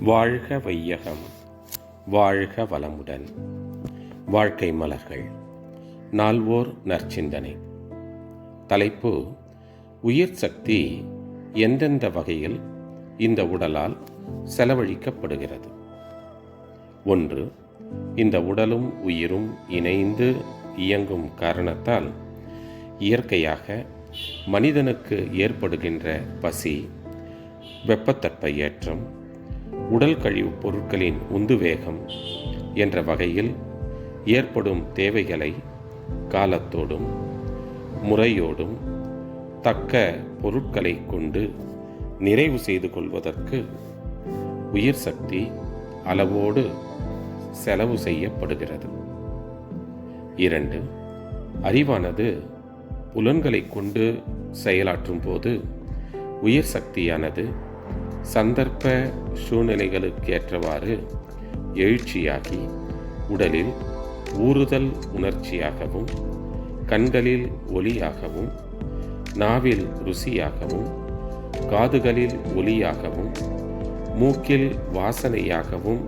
வாழ்க வையகம் வாழ்க வளமுடன். வாழ்க்கை மலர்கள் நால்வோர் நற்சிந்தனை. தலைப்பு உயிர் சக்தி எந்தெந்த வகையில் இந்த உடலால் செலவழிக்கப்படுகிறது? ஒன்று இந்த உடலும் உயிரும் இணைந்து இயங்கும் காரணத்தால் இயற்கையாக மனிதனுக்கு ஏற்படுகின்ற பசி வெப்பத்தட்ப ஏற்றம் உடல் கழிவுப் பொருட்களின் உந்துவேகம் என்ற வகையில் ஏற்படும் தேவைகளை காலத்தோடும் முறையோடும் தக்க பொருட்களை கொண்டு நிறைவு செய்து கொள்வதற்கு உயிர் சக்தி அளவோடு செலவு செய்யப்படுகிறது. இரண்டு அறிவானது புலன்களை கொண்டு செயலாற்றும் போது உயிர் சக்தியானது சந்தர்ப்ப சூழ்நிலைகளுக்கேற்றவாறு எழுச்சியாகி உடலில் ஊறுதல் உணர்ச்சியாகவும் கண்களில் ஒளியாகவும் நாவில் ருசியாகவும் காதுகளில் ஒலியாகவும் மூக்கில் வாசனையாகவும்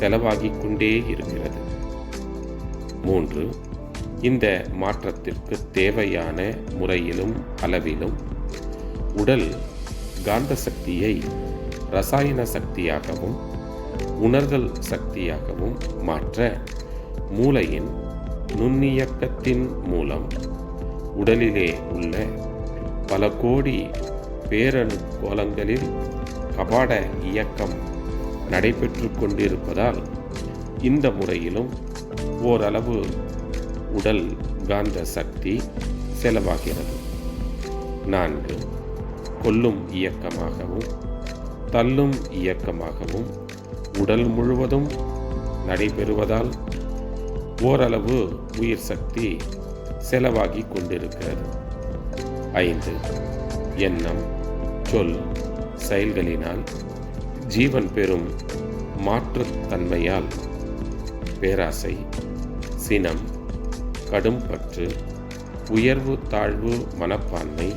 செலவாகிக் கொண்டே இருக்கிறது. மூன்று இந்த மாற்றத்திற்கு தேவையான முறையிலும் அளவிலும் உடல் காந்த சக்தியை ரசாயன சக்தியாகவும் உணர்தல் சக்தியாகவும் மாற்ற மூளையின் நுண்ணியக்கத்தின் மூலம் உடலிலே உள்ள பல கோடி பேரணு கோலங்களில் கபாட இயக்கம் நடைபெற்று கொண்டிருப்பதால் இந்த முறையிலும் ஓரளவு உடல் காந்த சக்தி செலவாகிறது. நான்கு கொல்லும் இயக்கமாகவும் தள்ளும் இயக்கமாகவும் உடல் முழுவதும் நடைபெறுவதால் ஓரளவு உயிர் சக்தி செலவாகி கொண்டிருக்கிறது. ஐந்து எண்ணம் சொல் செயல்களினால் ஜீவன் பெறும் மாற்றுத்தன்மையால் பேராசை சினம் கடும் பற்று உயர்வு தாழ்வு மனப்பான்மை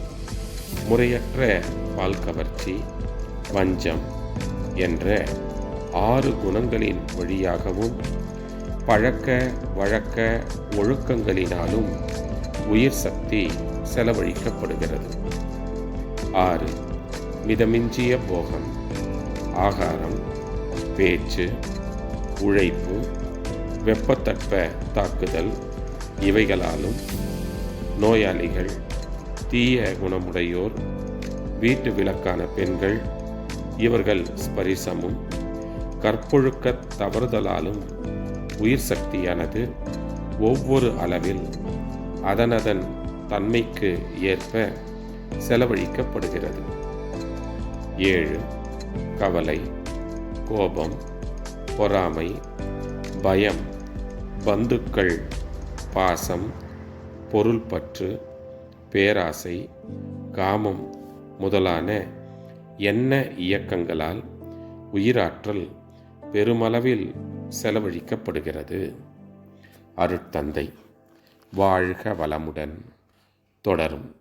முறையற்ற பால் கவர்ச்சி வஞ்சம் என்ற ஆறு குணங்களின் வழியாகவும் பழக்க வழக்க ஒழுக்கங்களினாலும் உயிர் சக்தி செலவழிக்கப்படுகிறது. ஆறு மிதமிஞ்சிய போகம் ஆகாரம் பேச்சு உழைப்பு வெப்பத்தட்ப தாக்குதல் இவைகளாலும் நோயாளிகள் தீய குணமுடையோர் வீட்டு விளக்கான பெண்கள் இவர்கள் ஸ்பரிசமும் கற்பொழுக்க தவறுதலாலும் உயிர் சக்தியானது ஒவ்வொரு அளவில் அதனதன் தன்மைக்கு ஏற்ப செலவழிக்கப்படுகிறது. ஏழு கவலை கோபம் பொறாமை பயம் பந்துக்கள் பாசம் பொருள்பற்று பேராசை காமம் முதலான எண்ண இயக்கங்களால் உயிராற்றல் பெருமளவில் செலவழிக்கப்படுகிறது. அருட்தந்தை வாழ்க வளமுடன் தொடரும்.